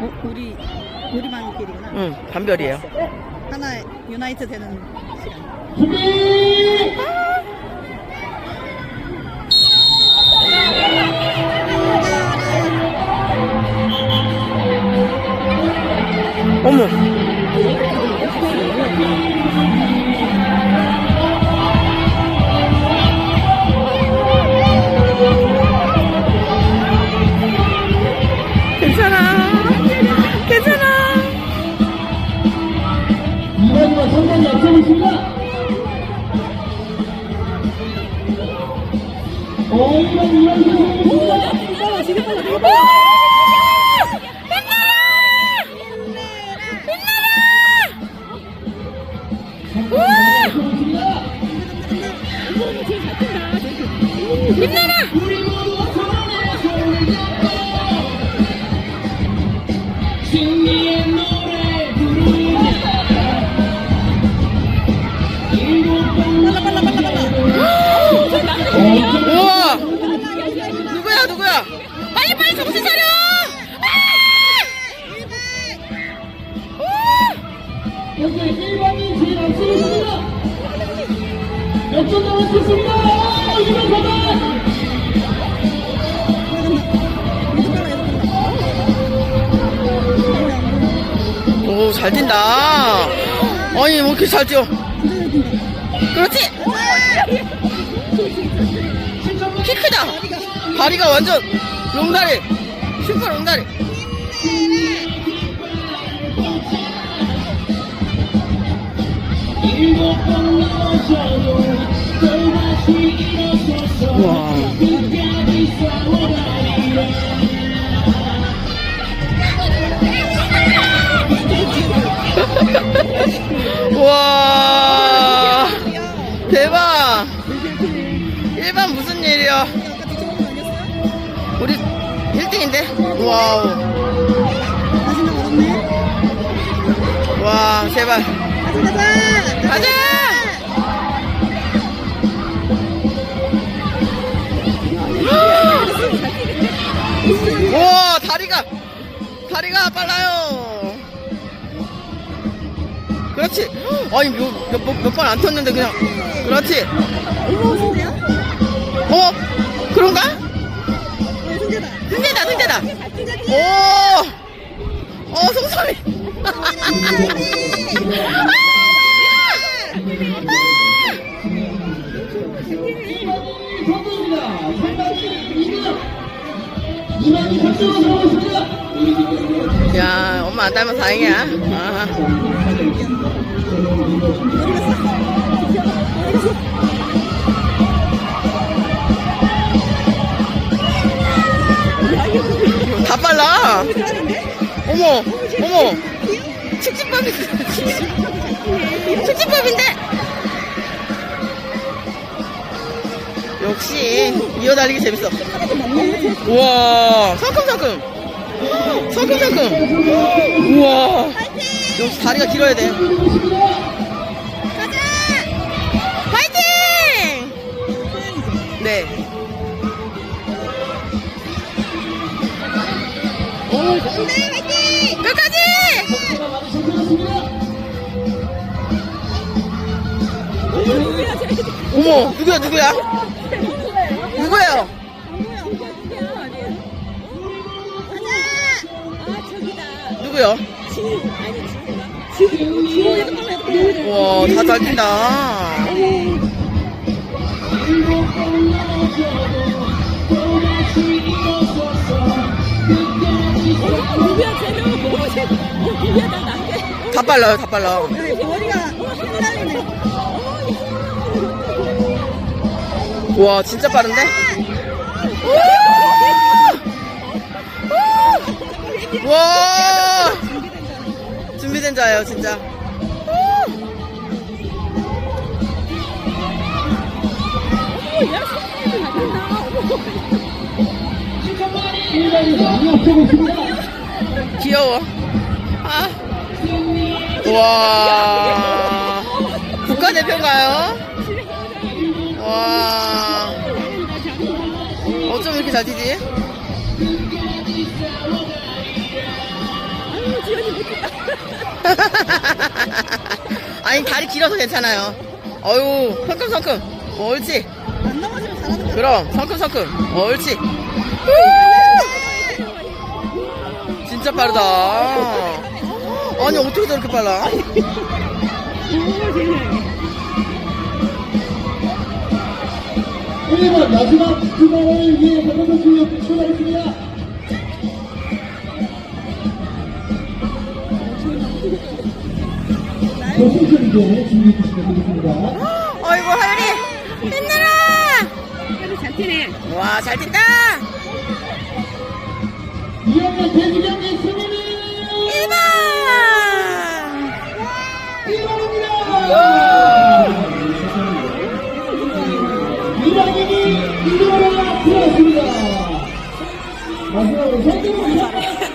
어, 우리 우리만 길이구나. 응, 반별이에요. 하나 유나이트 되는 시간. 어머. 이번과 상당히 앞서고 있습니다. 어, 이번 이번 선수 승리의 여기 1번이 제일 앞서고 있습니다. 몇점 남았습니다. 아, 오, 잘 뛴다. 아니, 뭐 이렇게 잘 뛰어. 그렇지! 키 크다! 다리가 완전 롱다리! 슈퍼 롱다리! 와. 대박! 일반 무슨 일이야? 우리 1등인데? 와우. 와, 제발. 가자 가자. 우와, 다리가, 다리가 빨라요. 그렇지. 아니, 몇번안 텄는데 그냥. 그렇지. 어? 그런가? 어, 승재다. 승재다. 오! 어, 송소리. 엄마 안 닮아서 다행이야. 아. 다 빨라. 어머, 어머. 축지법이, 축지법인데. 역시, 이어달리기 재밌어. 우와, 성큼성큼. 성큼성큼. 우와. 역시 다리가 길어야 돼. 가자. 파이팅! 네. 네 화이팅. 끝까지! 어머, 누구야, 누구야? 누구예요? 누구요? 와, 다잘 뛴다. 일곱 번 넘어져도 또다시 일어서서 끝까지 다 빨라요, 다 빨라. 와, 진짜 빠른데? 와! 진짜. 일반이 많이 앞서고 있습니다. 귀여워. 아. 와. 국가대표인가요? 와. 어쩜 이렇게 잘 뛰지? 아니 다리 길어서 괜찮아요. 어유 성큼성큼. 옳지. 그럼 성큼성큼. 옳지. 진짜 빠르다. 아니 어떻게 저렇게 빨라? 마지막 주말을 위해 박원 선수 출발했습니다. 이제 준비해 주시면 되겠습니다. 어이구 하율이 힘내라. 잘 뛰네. 와 잘 뛴다. 2학년 대지경기 승리는 1번. 1번